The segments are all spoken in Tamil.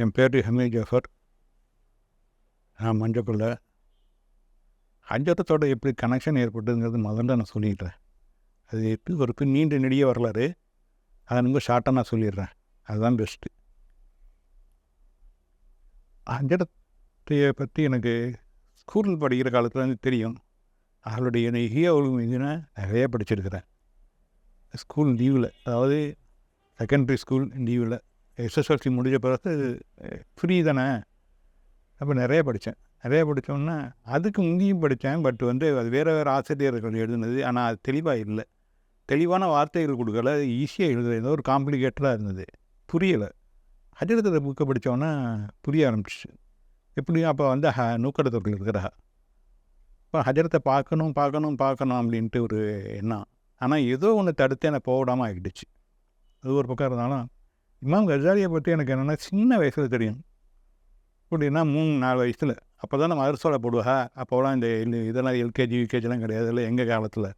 என் பேர் ஹமீத் ஜஃபர் நான் மஞ்சக்குள்ள. ஹஜரத்தோட எப்படி கனெக்ஷன் ஏற்பட்டுங்கிறது முதல்ல நான் சொல்லிடுறேன். அது எப்படி ஒரு பின் நீண்ட நெடிய வரலாறு. அதை ரொம்ப ஷார்ட்டாக நான் சொல்லிடுறேன். அதுதான் பெஸ்ட்டு அஞ்சடத்தையை பற்றி எனக்கு ஸ்கூலில் படிக்கிற காலத்தில் வந்து தெரியும். அவளுடைய ஹியோவில் ஒழுங்கு மீதுனா நிறைய படிச்சிருக்கிறேன். ஸ்கூல் லீவில் அதாவது செகண்டரி ஸ்கூல் லீவில் எஸ்எஸ்எல்சி முடிஞ்ச பிறகு ஃப்ரீ தானே? அப்போ நிறைய படித்தேன் நிறைய படித்தோன்னா அதுக்கு முந்தியும் படித்தேன் பட் வந்து அது வேறு வேறு ஆசிரியர்கள் எழுதுனது. ஆனால் அது தெளிவாக இல்லை. தெளிவான வார்த்தைகள் கொடுக்கல. ஈஸியாக எழுதுறது. ஒரு காம்ப்ளிகேட்டடாக இருந்தது. புரியலை. ஹஜரத்தில் புக்கை படித்தோன்னா புரிய ஆரம்பிச்சிச்சு. எப்படியும் அப்போ வந்து ஹ நூக்கடத்தொர்கள் இருக்கிறா இப்போ ஹஜரத்தை பார்க்கணும் பார்க்கணும் பார்க்கணும் அப்படின்ட்டு ஒரு எண்ணம். ஆனால் ஏதோ ஒன்று தடுத்து என்னை போடாமல் ஆகிடுச்சு அது ஒரு பக்கம் இருந்தாலும் இமாம் கஜாலியை பற்றி எனக்கு என்னென்னா சின்ன வயசில் தெரியும். அப்படின்னா மூணு நாலு வயசில். அப்போ தான் நம்ம அரசோட போடுவா அப்போலாம் இந்த இதெல்லாம் எல்கேஜி யூகேஜிலாம் கிடையாது. இல்லை எங்கள் காலத்தில்.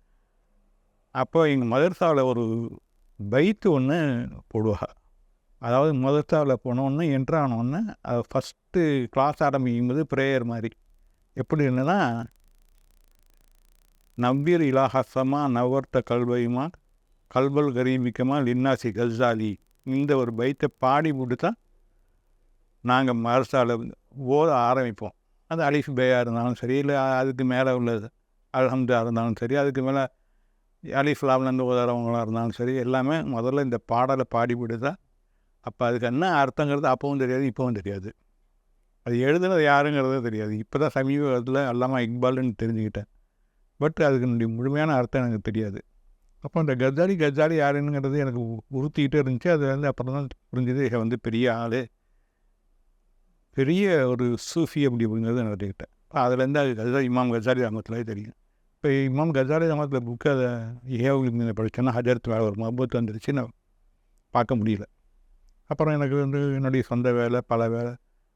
அப்போ எங்கள் மதர்சாவில் ஒரு பைத்து ஒன்று போடுவா அதாவது மதர்சாவில் போனோன்னு என்ட்ரு ஆனோடனே அது ஃபஸ்ட்டு கிளாஸ் ஆரம்பிக்கும் போது ப்ரேயர் மாதிரி. எப்படி என்னன்னா நவ்வீர் இலாஹசமா நவர்த்த கல்வையுமா கல்வல் கரீபிக்கமா லின்னாசி கசாலி இந்த ஒரு பைத்தை பாடி தான் நாங்கள் மரசால ஓத ஆரம்பிப்போம். அது அலிஃப் பேயாக இருந்தாலும் சரி இல்லை அதுக்கு மேலே உள்ளது அலஹம்தா இருந்தாலும் சரி அதுக்கு மேலே அலிஃப் லாப்லேருந்து ஓதுறவங்களாக இருந்தாலும் சரி எல்லாமே முதல்ல இந்த பாடலை பாடி தான் அப்போ அதுக்கு என்ன அர்த்தங்கிறது அப்பவும் தெரியாது இப்போவும் தெரியாது. அது எழுதுனது யாருங்கிறதே தெரியாது. இப்போ தான் சமீபத்தில் எல்லாமே இக்பால்னு தெரிஞ்சுக்கிட்டேன். பட் அதுக்கு முழுமையான அர்த்தம் எனக்கு தெரியாது. அப்போ அந்த கஜாலி கஜாலி யாருங்கிறது எனக்கு உறுத்திக்கிட்டே இருந்துச்சு. அது வந்து அப்புறம் தான் புரிஞ்சது இவன் வந்து பெரிய ஆள். பெரிய ஒரு சூஃபி அப்படி அப்படிங்கிறது நடத்திக்கிட்டேன் அதுலேருந்து அது கஜா இமாம் கஜாலி ராமத்துலேயே தெரியும். இப்போ இமாம் கஜாலி ராமத்தில் புக்கு அதை ஏவுக்கு மீது படித்தேன்னா ஹஜரத் வேலை ஒரு மபத்து வந்துருச்சு நான் பார்க்க முடியல. அப்புறம் எனக்கு வந்து என்னுடைய சொந்த வேலை பல வேலை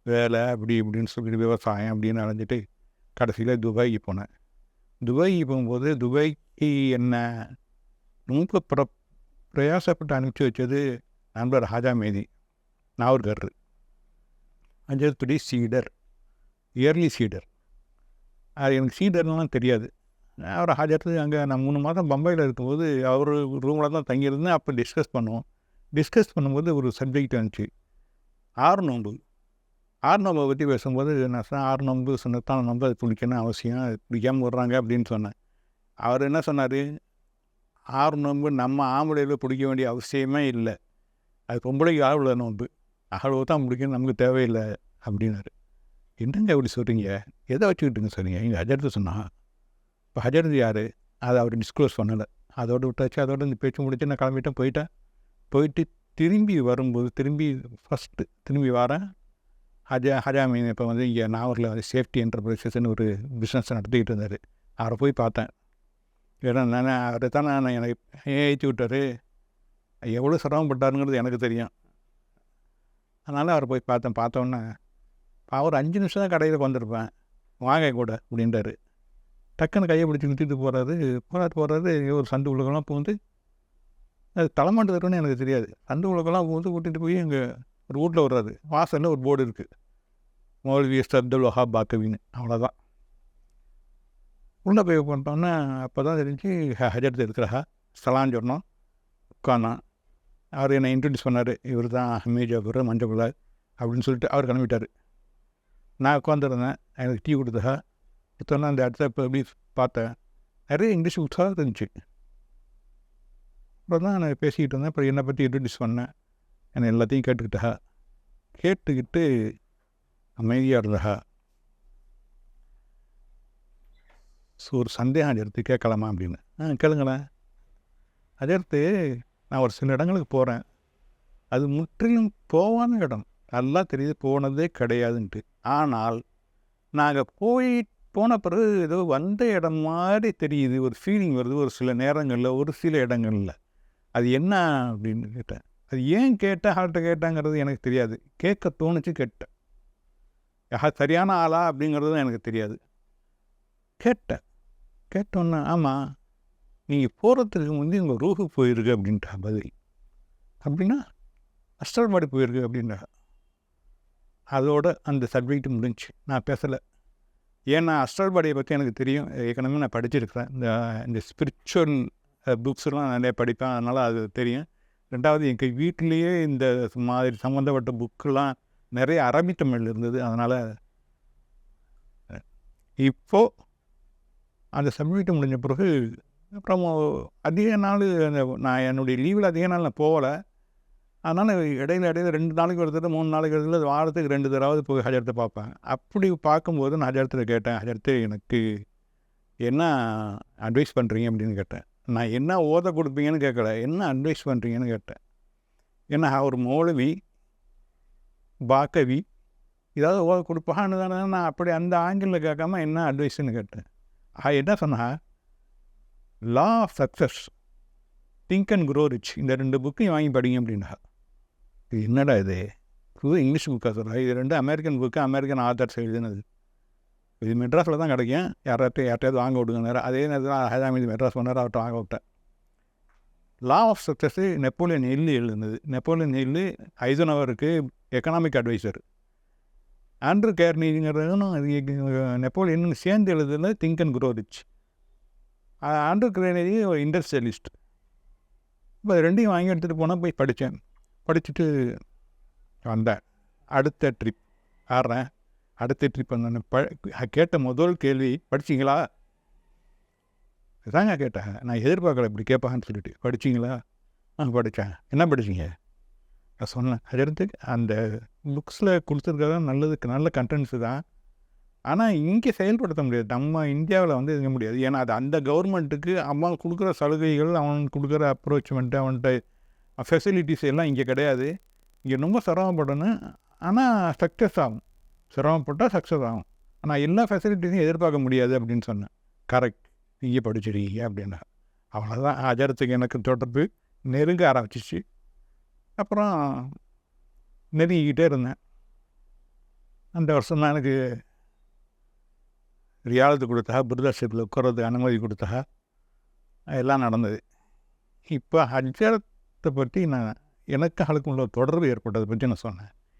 வேலை அப்படி இப்படின்னு சொல்லிட்டு விவசாயம் அப்படின்னு அலைஞ்சிட்டு கடைசியில் துபாய்க்கு போனேன். துபாய்க்கு போகும்போது துபாய்க்கு என்ன ரொம்ப பிர பிரயாசப்பட்டு அனுப்பிச்சி வச்சது நண்பர் ஹாஜா மேதி நாவர்கர் அஞ்சத்துடி சீடர் இயர்லி சீடர். அது எனக்கு சீடர்லாம் தெரியாது. அவர் ஹாஜத்து அங்கே நான் மூணு மாதம் பம்பாயில் இருக்கும்போது அவர் ரூமில் தான் தங்கியிருந்தேன் அப்போ டிஸ்கஸ் பண்ணுவோம். டிஸ்கஸ் பண்ணும்போது ஒரு சப்ஜெக்ட் வந்துச்சு. ஆறு நோன்பு ஆறு நோம்பை பற்றி பேசும்போது நான் சொன்னேன் ஆறு நோன்பு சொன்னதான் நம்ப அது பிடிக்கணும் அவசியம். அது பிடிக்காமல் அப்படின்னு சொன்னேன். அவர் என்ன சொன்னார்? ஆறு நோன்பு நம்ம ஆம்பளையில் பிடிக்க வேண்டிய அவசியமே இல்லை. அது பொம்பளைக்கு ஆழ்வுள்ள நோன்பு அகழ்வு தான் பிடிக்கணும் நமக்கு தேவையில்லை அப்படின்னாரு. என்னங்க அப்படி சொல்கிறீங்க எதை வச்சுக்கிட்டுங்க சொன்னீங்க இங்கே ஹஜரத்து சொன்னா. இப்போ ஹஜரத்து யார்? அதை அவர் டிஸ்க்ளோஸ் பண்ணலை. அதோடு விட்டாச்சு அதோட இந்த பேச்சு முடிச்சு நான் கிளம்பிட்டேன் போயிட்டேன். போயிட்டு திரும்பி வரும்போது திரும்பி ஃபஸ்ட்டு திரும்பி வரேன். ஹஜா ஹஜா மீன் இப்போ வந்து இங்கே நாகூரில் வந்து சேஃப்டி என்டர்பிரைசஸ்ன்னு ஒரு பிஸ்னஸ் நடத்திக்கிட்டு இருந்தார். அவரை போய் பார்த்தேன். ஏன்னா நான் அவர் தான் நான் எனக்கு ஏற்றி விட்டார். எவ்வளோ சிரமப்பட்டாருங்கிறது எனக்கு தெரியும். அதனால் அவரை போய் பார்த்தேன். பார்த்தோன்னே அவர் அஞ்சு நிமிஷம் தான் கடையில் வந்திருப்பேன் வாங்க கூட அப்படின்றாரு. டக்குன்னு கையை பிடிச்சி நிறுத்திட்டு போகிறாரு போகிறாரு போகிறாரு ஒரு சண்டு உலகம்லாம் பூந்து அது தலைமாட்டு தருன்னு எனக்கு தெரியாது. சண்டு உலகம்லாம் பூந்து கூட்டிகிட்டு போய் எங்கள் ஒரு வீட்டில் வர்றாரு. வாசலில் ஒரு போர்டு இருக்குது மௌலவி எஸ் அப்துல் வஹாப் பாக்கவின்னு. அவ்வளோதான் உள்ளே போய் பண்ணிட்டோன்னே அப்போ தான் தெரிஞ்சு ஹஜரத் இருக்கிறா ஸ்தலான்னு சொன்னோம் உட்காந்தான் அவர் என்னை இன்ட்ரடியூஸ் பண்ணார் இவர் தான் ஹமீத் ஜாபர் மஞ்சள் அப்படின்னு சொல்லிட்டு அவர் கிளம்பிட்டார். நான் உட்காந்துருந்தேன் எனக்கு டீ கொடுத்தா கொடுத்தோன்னா அந்த இடத்த இப்போ எப்படி பார்த்தேன் நிறைய இங்கிலீஷ் உற்சாகம் இருந்துச்சு. அப்புறம் தான் நான் பேசிக்கிட்டு இருந்தேன் அப்புறம் என்னை பற்றி இன்ட்ரடியூஸ் பண்ணேன். என்னை எல்லாத்தையும் கேட்டுக்கிட்டா கேட்டுக்கிட்டு அமைதியாக இருந்தா ஒரு சந்தேகம் எடுத்து கேட்கலாமா அப்படின்னு. ஆ கேளுங்களேன். அதற்கு நான் ஒரு சில இடங்களுக்கு போகிறேன் அது முற்றிலும் போவான இடம். நல்லா தெரியுது போனதே கிடையாதுன்ட்டு. ஆனால் நாங்கள் போய் போன பிறகு ஏதோ வந்த இடம் மாதிரி தெரியுது. ஒரு ஃபீலிங் வருது ஒரு சில நேரங்களில் ஒரு சில இடங்களில். அது என்ன அப்படின்னு கேட்டேன். அது ஏன் கேட்டேன் யார்கிட்ட கேட்டாங்கிறது எனக்கு தெரியாது. கேட்க தோணுச்சு கேட்டேன். யா சரியான ஆளா அப்படிங்கிறதும் எனக்கு தெரியாது. கேட்டேன். கேட்டோன்னே ஆமாம் நீங்கள் போகிறதுக்கு முந்தி உங்கள் ரூஹு போயிருக்கு அப்படின்ட்டா பதில். அப்படின்னா அஸ்டல் மாடி போயிருக்கு அப்படின்றா அதோட அந்த சப்ஜெக்ட் முடிஞ்சுச்சு நான் பேசலை. ஏன்னா அஸ்ட்ரல் பாடியை பற்றி எனக்கு தெரியும். ஏற்கனவே நான் படிச்சிருக்கிறேன். இந்த இந்த ஸ்பிரிச்சுவல் புக்ஸ்லாம் நிறைய படிப்பேன். அதனால் அது தெரியும். ரெண்டாவது எங்கள் வீட்டிலேயே இந்த மாதிரி சம்மந்தப்பட்ட புக்கெலாம் நிறைய அரபி தமிழ் இருந்தது. அதனால் இப்போது அந்த சப்மிட் முடிஞ்ச பிறகு அப்புறம் அதிக நாள் அந்த நான் என்னுடைய லீவில் அதிக நாள் நான் போகலை. அதனால் இடையில இடையில ரெண்டு நாளைக்கு ஒரு தடவை மூணு நாளைக்கு ஒரு தடவை வாரத்துக்கு ரெண்டு தடவை போய் ஹஜரத்தை பார்ப்பேன். அப்படி பார்க்கும்போது நான் ஹஜரத்தில் கேட்டேன். ஹஜரத்து எனக்கு என்ன அட்வைஸ் பண்ணுறீங்க அப்படின்னு கேட்டேன். நான் என்ன ஓத கொடுப்பீங்கன்னு கேட்கல. என்ன அட்வைஸ் பண்ணுறீங்கன்னு கேட்டேன். ஏன்னா ஒரு மௌலவி பாக்கவி ஏதாவது ஓத கொடுப்பான்னு தானே நான் அப்படி அந்த ஆங்கிளில் கேட்காம என்ன அட்வைஸ்ன்னு கேட்டேன். அது என்ன சொன்னா? Law of success think and grow rich இந்த ரெண்டு புக்கையும் வாங்கி படிங்க அப்படின்னா இது என்னடா இது? புது இங்கிலீஷ் புக்காக சொல்கிறா இது ரெண்டு அமெரிக்கன் புக்கு அமெரிக்கன் ஆத்தர்ஸ் எழுதினது. இது மெட்ராஸில் தான் கிடைக்கும். யார்கிட்ட யார்ட்டையாவது வாங்க விடுங்க நேரம் அதே நேரத்தில் ஹைதாமதி மெட்ராஸ் பண்ணார். அவர்கிட்ட வாங்க விட்டேன். Law of success Napoleon Hill எழுதுனது. நெப்போலியன் ஹில்லு ஐசனவருக்கு எக்கனாமிக் அட்வைசர் ஆண்ட்ரூ கேர்னிங்கிறதும் நெப்போலியன் சேர்ந்து எழுதுல think and grow rich Andrew Carnegie ஒரு இண்டஸ்ட்ரியலிஸ்ட் இப்போ ரெண்டையும் வாங்கி எடுத்துகிட்டு போனால் போய் படித்தேன் படிச்சுட்டு வந்தேன். அடுத்த ட்ரிப் ஆடுறேன் அடுத்த ட்ரிப் வந்தோடனே ப கேட்ட முதல் கேள்வி படிச்சிங்களா? இதாங்க கேட்டேன். நான் எதிர்பார்க்கல இப்படி கேட்பாங்கன்னு சொல்லிட்டு. படிச்சிங்களா? ஆ படித்தேன் என்ன படிச்சிங்க? நான் சொன்னேன். ஹஜரத்துக்கு அந்த புக்ஸில் கொடுத்துருக்கறது நல்லதுக்கு நல்ல கண்டென்ட்ஸு தான். ஆனால் இங்கே செயல்படுத்த முடியாது. நம்ம இந்தியாவில் வந்து இருக்க முடியாது. ஏன்னா அது அந்த கவர்மெண்ட்டுக்கு அவன் கொடுக்குற சலுகைகள் அவன் கொடுக்குற அப்ரோச்மெண்ட்டு அவன்கிட்ட ஃபெசிலிட்டிஸ் எல்லாம் இங்கே கிடையாது. இங்கே ரொம்ப சிரமப்படணும். ஆனால் சக்ஸஸ் ஆகும். சிரமப்பட்டால் சக்ஸஸ் ஆகும். ஆனால் எல்லா ஃபெசிலிட்டிஸையும் எதிர்பார்க்க முடியாது அப்படின்னு சொன்னேன். கரெக்ட் இங்கே படிச்சிருக்கீங்க அப்படின்னா. அவ்வளோதான் அஜரத்துக்கு எனக்கு தொடர்பு. நெருங்க ஆரம்பிச்சிச்சு. அப்புறம் நெருங்கிக்கிட்டே இருந்தேன். அந்த வருஷம் தான் எனக்கு ரியாலத்து கொடுத்தா பிருதாஷிப்பில் உட்காரதுக்கு அனுமதி கொடுத்தா எல்லாம் நடந்தது. இப்போ ஹஜ்ஜரத்தை பற்றி நான் எனக்கு ஆளுக்கு உள்ள தொடர்பு ஏற்பட்டதை பற்றி நான் சொன்னேன்.